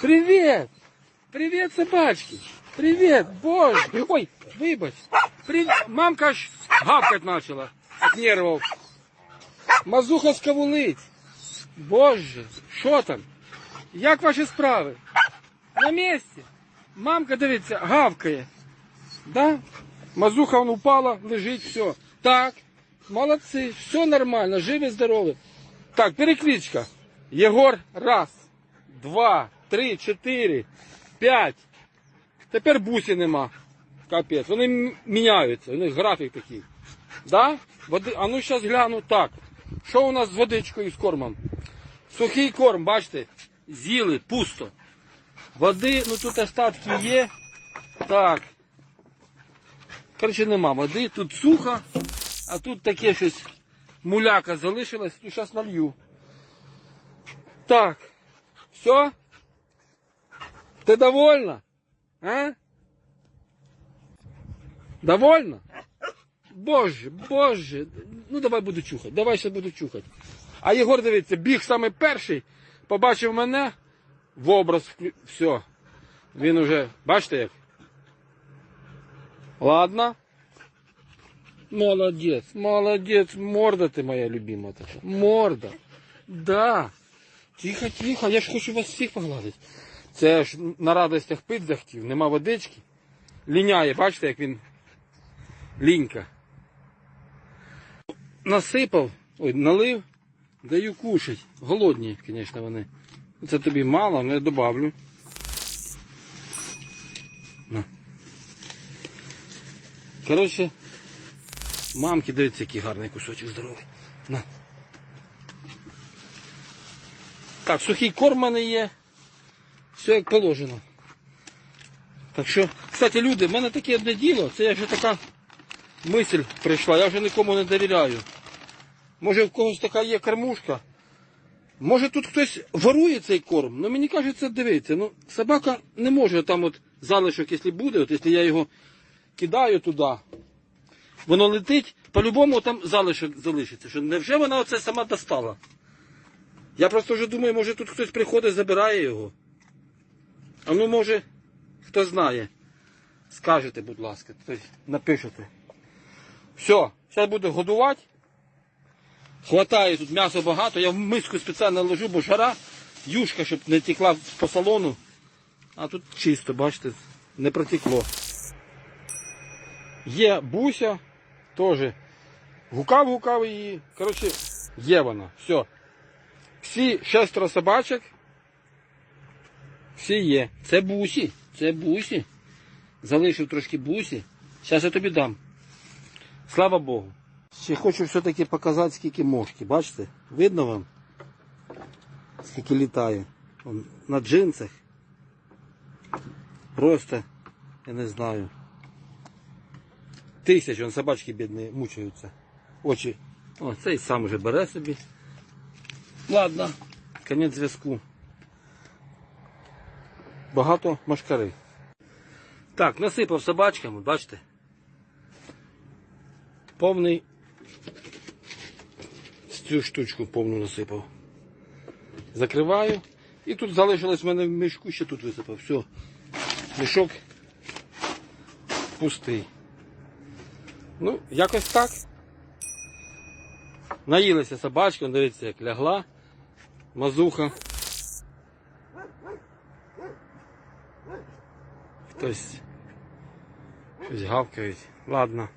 Привет! Привет, собачки! Привет, боже! Ой, вибач! Привет! Мамка аж гавкать начала от нервов. Мазуха скавулить. Боже, що там? Як ваші справи? На місці. Мамка, дивіться, гавкає. Да? Мазуха вон упала, лежить, все. Так, молодці, все нормально, живі, здорові. Так, перекличка. Єгор, раз, два, три, чотири, п'ять. Тепер бусі нема. Капець. Вони міняються, у них графік такий. Да? Води... А ну зараз гляну так. Що у нас з водичкою з кормом? Сухий корм, бачите, з'їли, пусто. Води, ну тут остатки є. Так. Коротше, нема води, тут сухо, а тут таке щось муляка залишилось, ну зараз налью. Так. Все? Ти довольна? А? Довольна? Боже, боже. Ну давай буду чухати. Давай ще буду чухати. А Єгор, дивіться, біг саме перший, побачив мене, в образ все. Він уже, бачите як? Ладно. Молодець, молодець, морда ти моя любима така. Морда. Да. Тихо, тихо, я ж хочу вас всіх погладити. Це ж на радостях пить захотів, нема водички. Ліняє, бачите, як він лінька. Насипав, ой, налив, даю кушать. Голодні, звісно, вони. Це тобі мало, але я добавлю. На. Коротше, мамки, дивіться, який гарний кусочок здоровий. На. Так, сухий корм в мене є. Все як положено. Так що, кстати, люди, в мене таке одне діло, це вже така мисль прийшла, я вже нікому не довіряю. Може в когось така є кормушка. Може тут хтось ворує цей корм, ну мені кажеться, дивіться, ну собака не може там от залишок, якщо буде, от якщо я його кидаю туди, воно летить, по-любому там залишок залишиться. Що невже вона оце сама достала? Я просто вже думаю, може тут хтось приходить, забирає його. А ну може, хто знає. Скажете, будь ласка, напишете. Все, зараз буду годувати. Хватає тут м'яса багато, я в миску спеціально ложу, бо жара, юшка, щоб не текла по салону. А тут чисто, бачите, не протекло. Є буся, теж. Гукав, гукав її. Коротше, є вона. Все. Всі шестеро собачок. Всі є. Це бусі. Це бусі. Залишив трошки бусі. Зараз я тобі дам. Слава Богу. Ще хочу все-таки показати, скільки мошки. Бачите? Видно вам? Скільки літає. Вон, на джинсах. Просто, я не знаю. Тисяч, вон собачки бідні мучаються. Очі. О, цей сам уже бере собі. Ладно, конець зв'язку. Багато машкари. Так, насипав собачками, бачите? Повний цю штучку повну насипав. Закриваю. І тут залишилось в мене в мішку, ще тут висипав. Все. Мішок пустий. Ну, якось так. Наїлася собачка, дивіться, як лягла. Мазуха. Хтось щось гавкають. Ладно.